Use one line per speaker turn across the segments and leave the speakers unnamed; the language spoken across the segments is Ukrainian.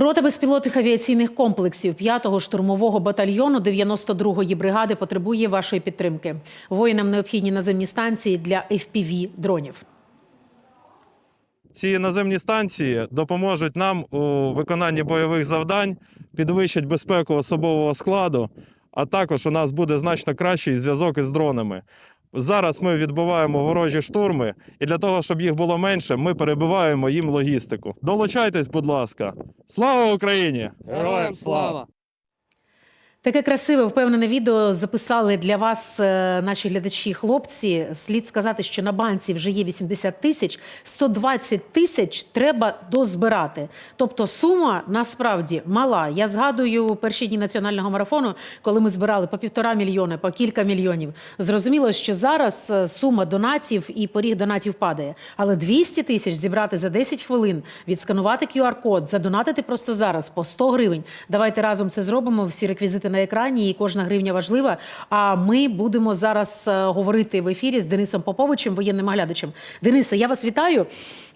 Рота безпілотних авіаційних комплексів 5-го штурмового батальйону 92-ї бригади потребує вашої підтримки. Воїнам необхідні наземні станції для FPV дронів.
Ці наземні станції допоможуть нам у виконанні бойових завдань, підвищать безпеку особового складу, а також у нас буде значно кращий зв'язок із дронами. Зараз ми відбиваємо ворожі штурми, і для того, щоб їх було менше, ми перебиваємо їм логістику. Долучайтесь, будь ласка. Слава Україні!
Героям слава!
Таке красиве, впевнене відео записали для вас е, наші глядачі, хлопці. Слід сказати, що на банці вже є 80 тисяч, 120 тисяч треба дозбирати. Тобто сума насправді мала. Я згадую перші дні національного марафону, коли ми збирали по півтора мільйони, по кілька мільйонів. Зрозуміло, що зараз е, сума донатів і поріг донатів падає. Але 200 тисяч зібрати за 10 хвилин, відсканувати QR-код, задонатити просто зараз по 100 гривень. Давайте разом це зробимо. Всі реквізити на екрані, і кожна гривня важлива. А ми будемо зараз е, говорити в ефірі з Денисом Поповичем, воєнним оглядачем. Денисе, я вас вітаю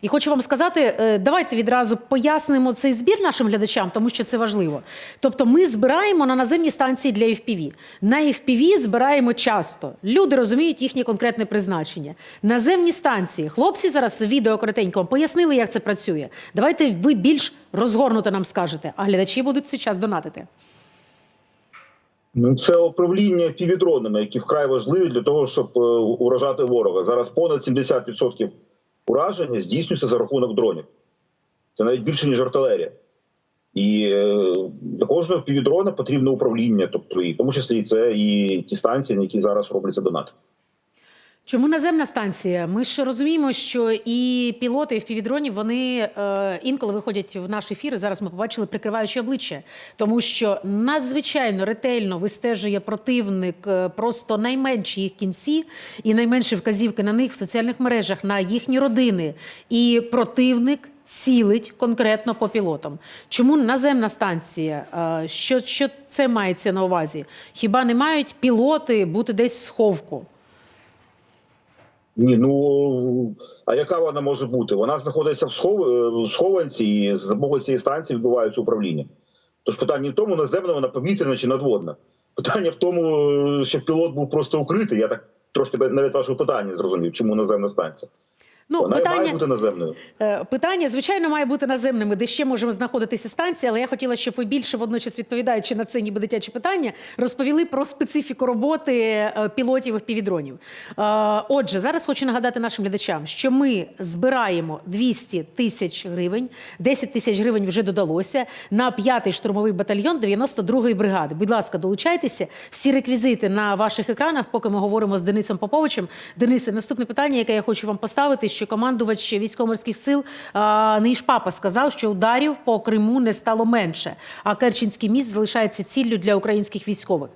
і хочу вам сказати, е, давайте відразу пояснимо цей збір нашим глядачам, тому що це важливо. Тобто, ми збираємо на наземні станції для FPV. На FPV збираємо часто. Люди розуміють їхнє конкретне призначення. Наземні станції. Хлопці зараз відео коротенько вам пояснили, як це працює. Давайте ви більш розгорнуто нам скажете, а глядачі будуть цей час донатити.
Ну, Це управління півдронами, які вкрай важливі для того, щоб е, уражати ворога. Зараз понад 70% ураження здійснюється за рахунок дронів. Це навіть більше, ніж артилерія. І е, для кожного півдрона потрібне управління, тобто, і в тому числі і це і ті станції, на які зараз робляться донати.
Чому наземна станція? Ми ж розуміємо, що і пілоти і впівдронів вони е, інколи виходять в наш ефір. і Зараз ми побачили прикриваючи обличчя, тому що надзвичайно ретельно вистежує противник е, просто найменші їх кінці і найменші вказівки на них в соціальних мережах, на їхні родини. І противник цілить конкретно по пілотам. Чому наземна станція? Е, що, що це мається на увазі? Хіба не мають пілоти бути десь в сховку?
Ні, ну а яка вона може бути? Вона знаходиться в схов... е, схованці, і з боку цієї станції відбувається управління. Тож питання не в тому, наземна вона повітряна чи надводна. Питання в тому, е, щоб пілот був просто укритий. Я так трошки навіть вашого питання зрозумів, чому наземна станція.
Ну,
Вона і має бути наземною.
е, питання, звичайно, має бути наземними, де ще можемо знаходитися станції, але я хотіла, щоб ви більше водночас відповідаючи на це ніби дитячі питання, розповіли про специфіку роботи е, пілотів і півдронів. Отже, зараз хочу нагадати нашим глядачам, що ми збираємо 200 тисяч гривень, 10 тисяч гривень вже додалося на 5-й штурмовий батальйон 92-ї бригади. Будь ласка, долучайтеся. Всі реквізити на ваших екранах, поки ми говоримо з Денисом Поповичем. Денисе, наступне питання, яке я хочу вам поставити, що командувач військово-морських сил а, Папа сказав, що ударів по Криму не стало менше, а Керченський міст залишається ціллю для українських військових.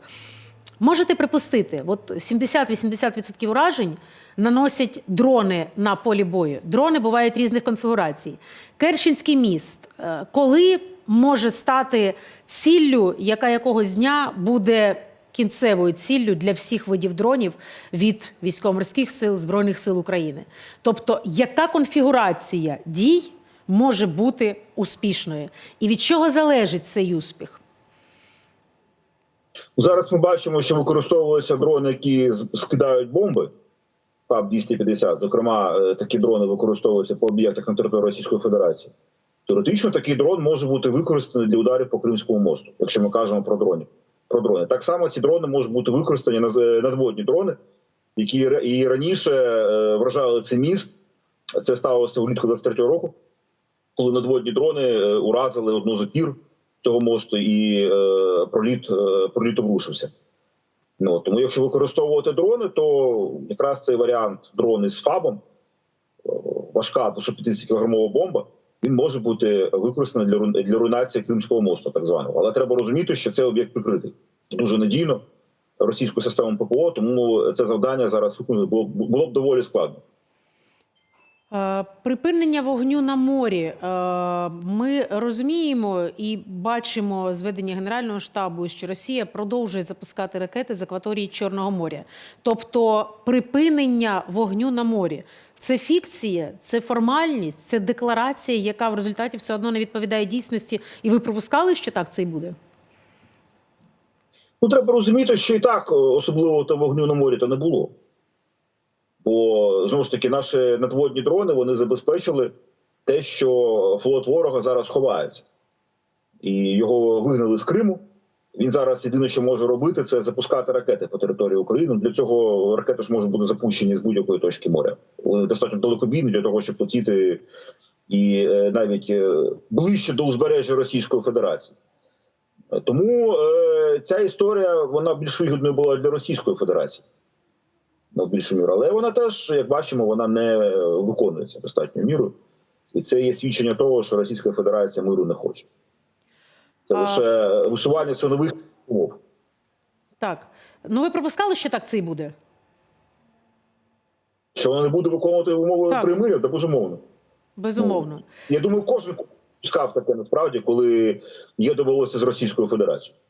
Можете припустити, от 70-80% уражень наносять дрони на полі бою. Дрони бувають різних конфігурацій. Керченський міст, е, коли може стати ціллю, яка якогось дня буде кінцевою ціллю для всіх видів дронів від військово-морських сил Збройних сил України. Тобто, яка конфігурація дій може бути успішною, і від чого залежить цей успіх?
Зараз ми бачимо, що використовуються дрони, які скидають бомби. ПАП 250 Зокрема, е, такі дрони використовуються по об'єктах на території Російської Федерації. Теоретично такий дрон може бути використаний для ударів по Кримському мосту, якщо ми кажемо про дронів. Про дрони. Так само ці дрони можуть бути використані на надводні дрони, які і раніше е, вражали цей міст. Це сталося влітку 23-го року, коли надводні дрони е, уразили одну з опір цього мосту і е, проліт, проліт обрушився. Ну, тому якщо використовувати дрони, то якраз цей варіант дрони з ФАБом, важка до 150 кілограмова бомба, він може бути використаний для, для руйнації Кримського мосту, так званого. Але треба розуміти, що цей об'єкт прикритий дуже надійно російською системою ППО, тому це завдання зараз виконати було, було б доволі складно.
Е, Припинення вогню на морі. Е, Ми розуміємо і бачимо зведення Генерального штабу, що Росія продовжує запускати ракети з акваторії Чорного моря. Тобто припинення вогню на морі. Це фікція, це формальність, це декларація, яка в результаті все одно не відповідає дійсності. І ви припускали, що так це і буде?
Ну, треба розуміти, що і так особливо то вогню на морі то не було. Бо знову ж таки, наші надводні дрони вони забезпечили те, що флот ворога зараз ховається, і його вигнали з Криму. Він зараз єдине, що може робити, це запускати ракети по території України. Для цього ракети ж можуть бути запущені з будь-якої точки моря. Вони достатньо далекобійні для того, щоб летіти і е, навіть е, ближче до узбережжя Російської Федерації. Тому е, ця історія вона більш вигідною була для Російської Федерації на більшу міру. Але вона теж, як бачимо, вона не виконується достатньою мірою. І це є свідчення того, що Російська Федерація миру не хоче. Це
А-
лише висування цінових умов.
Так. Ну ви пропускали, що так це і буде?
Що вона не буде виконувати умови
Так.
примиря, та безумовно.
Безумовно.
Я думаю, кожен пускав таке насправді, коли є довелося з Російською Федерацією.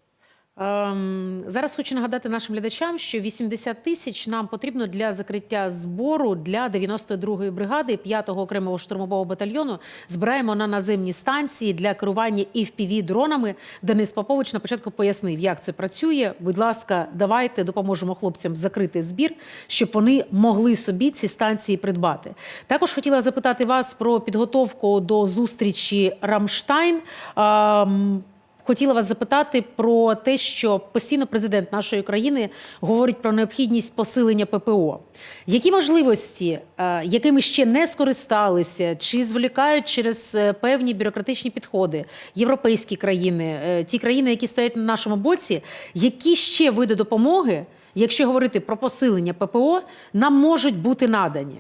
Ем, зараз хочу нагадати нашим глядачам, що 80 тисяч нам потрібно для закриття збору для 92-ї бригади 5-го окремого штурмового батальйону. Збираємо на наземні станції для керування fpv дронами. Денис Попович на початку пояснив, як це працює. Будь ласка, давайте допоможемо хлопцям закрити збір, щоб вони могли собі ці станції придбати. Також хотіла запитати вас про підготовку до зустрічі Рамштайн. Ем, Хотіла вас запитати про те, що постійно президент нашої країни говорить про необхідність посилення ППО. Які можливості, е, якими ще не скористалися, чи зволікають через е, певні бюрократичні підходи європейські країни, е, ті країни, які стоять на нашому боці, які ще види допомоги, якщо говорити про посилення ППО, нам можуть бути надані?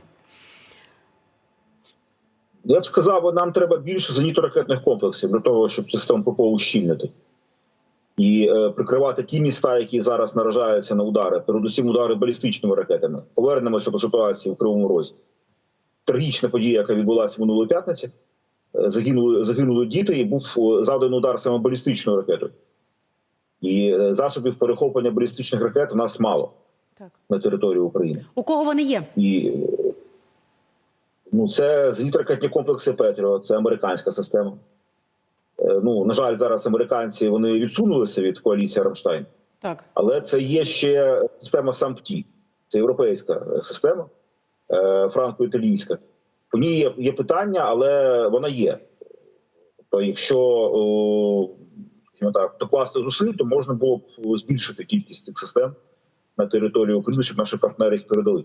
Я б сказав, нам треба більше зенітно-ракетних комплексів для того, щоб систему ППО ущільнити. І е, прикривати ті міста, які зараз наражаються на удари, передусім удари балістичними ракетами. Повернемося до ситуації в Кривому Розі. Трагічна подія, яка відбулася минулої п'ятниці. Е, Загинули, загинули діти, і був завданий удар саме балістичною ракетою. І е, засобів перехоплення балістичних ракет у нас мало
Так
на території України.
у кого вони є?
І ну, це зенітно-ракетні комплекси Петріо, це американська система. Е, Ну, на жаль, зараз американці вони відсунулися від коаліції Рамштайн,
Так.
але це є ще система САМПТІ. Це європейська е, система, е, франко-італійська. По ній є, є питання, але вона є. Тобто, якщо о, скажімо так, докласти зусиль, то можна було б збільшити кількість цих систем на території України, щоб наші партнери їх передали.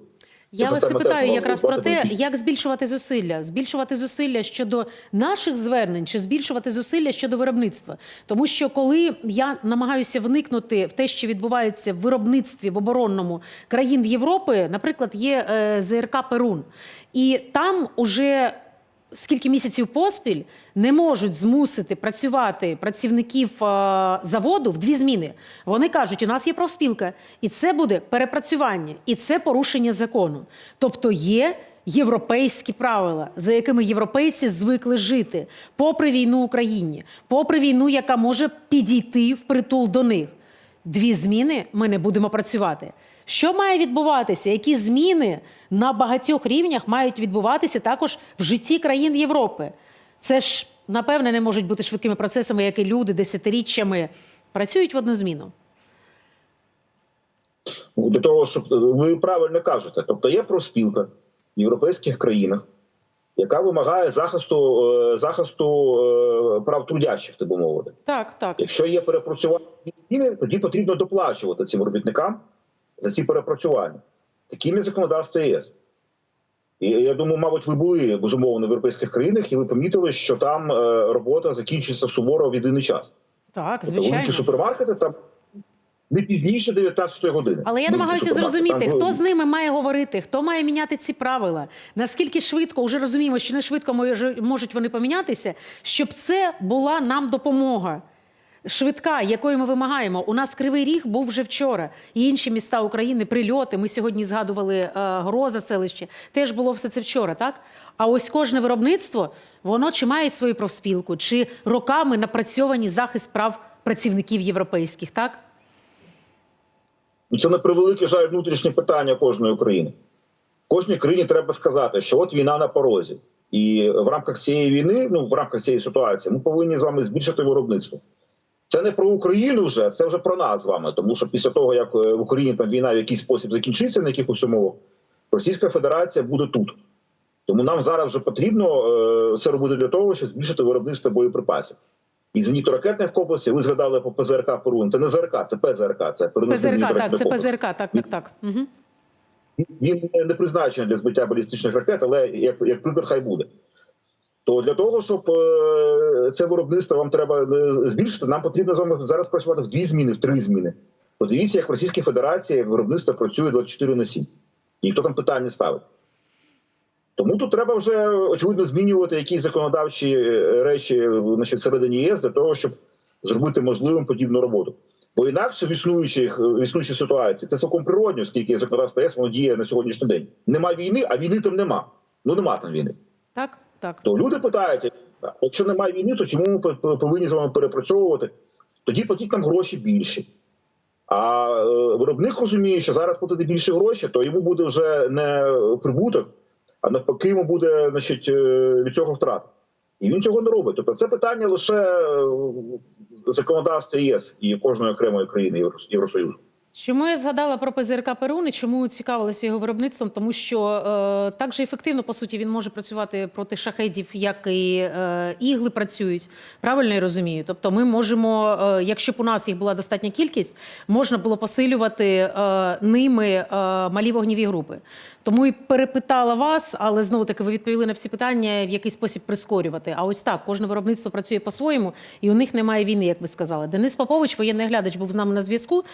Я вас питаю якраз про те, як збільшувати зусилля, збільшувати зусилля щодо наших звернень, чи збільшувати зусилля щодо виробництва. Тому що коли я намагаюся вникнути в те, що відбувається в виробництві в оборонному країн Європи, наприклад, є е, ЗРК Перун, і там уже скільки місяців поспіль не можуть змусити працювати працівників е, заводу в дві зміни. Вони кажуть, у нас є профспілка, і це буде перепрацювання, і це порушення закону. Тобто є. Європейські правила, за якими європейці звикли жити, попри війну Україні, попри війну, яка може підійти в притул до них. Дві зміни ми не будемо працювати. Що має відбуватися? Які зміни на багатьох рівнях мають відбуватися також в житті країн Європи? Це ж напевне не можуть бути швидкими процесами, які люди десятиріччями працюють в одну зміну.
Ну, Для того, щоб ви правильно кажете, тобто є профспілка в європейських країнах, яка вимагає захисту е, захисту е, прав трудящих, так би мовити.
Так, так.
Якщо є перепрацювання, тоді потрібно доплачувати цим робітникам за ці перепрацювання. Таким є законодавство ЄС. І я думаю, мабуть, ви були безумовно в європейських країнах, і ви помітили, що там е, робота закінчується суворо в єдиний час.
Так,
Тобто великі супермаркети там не пізніше 19 години.
Але я
Великі
намагаюся зрозуміти,
Там,
хто з ними має говорити, хто має міняти ці правила. Наскільки швидко, вже розуміємо, що не швидко можуть вони помінятися, щоб це була нам допомога. Швидка, якої ми вимагаємо. У нас кривий ріг був вже вчора. І інші міста України, прильоти. Ми сьогодні згадували е, Гроза селище. Теж було все це вчора, так? А ось кожне виробництво, воно чи має свою профспілку, чи роками напрацьовані захист прав працівників європейських, так?
Ну, Це на превеликий жаль внутрішнє питання кожної України. кожній країні треба сказати, що от війна на порозі, і в рамках цієї війни, ну в рамках цієї ситуації, ми повинні з вами збільшити виробництво. Це не про Україну вже, це вже про нас з вами. Тому що після того, як е, в Україні там війна в якийсь спосіб закінчиться, на якихось умовах, Російська Федерація буде тут. Тому нам зараз вже потрібно е, все робити для того, щоб збільшити виробництво боєприпасів. І зенітно-ракетних комплексів, ви згадали по ПЗРК Перун. Це не ЗРК, це ПЗРК. Це
ПЗРК, так, це. ПЗРК, так, так, так. Угу.
Він не призначений для збиття балістичних ракет, але як, як приклад, хай буде. То для того, щоб е, це виробництво вам треба е, збільшити, нам потрібно з вами зараз працювати в дві зміни, в три зміни. Подивіться, як в Російській Федерації виробництво працює 24 на 7. Ніхто там питань не ставить. Тому тут треба вже очевидно змінювати якісь законодавчі е, речі значить, всередині ЄС для того, щоб зробити можливим подібну роботу. Бо інакше в існуючих в існуючій ситуації це цілком природньо, оскільки законодавство ЄС воно діє на сьогоднішній день. Нема війни, а війни там нема. Ну нема там війни.
Так, так.
То люди питають: якщо немає війни, то чому ми повинні з вами перепрацьовувати? Тоді платіть нам гроші більші. А е, виробник розуміє, що зараз платити більше гроші, то йому буде вже не прибуток, а навпаки, йому буде значить, е, від цього втрата. І він цього не робить. Тобто це питання лише е, законодавства ЄС і кожної окремої країни Євросоюзу.
Чому я згадала про ПЗРК Перун і чому цікавилася його виробництвом? Тому що е, так же ефективно, по суті, він може працювати проти шахедів, як і е, ігли працюють. Правильно я розумію? Тобто, ми можемо, е, якщо б у нас їх була достатня кількість, можна було посилювати е, ними е, малі вогневі групи. Тому і перепитала вас, але знову таки ви відповіли на всі питання, в який спосіб прискорювати. А ось так, кожне виробництво працює по-своєму, і у них немає війни, як ви сказали. Денис Попович, воєнний глядач, був з нами на зв'язку.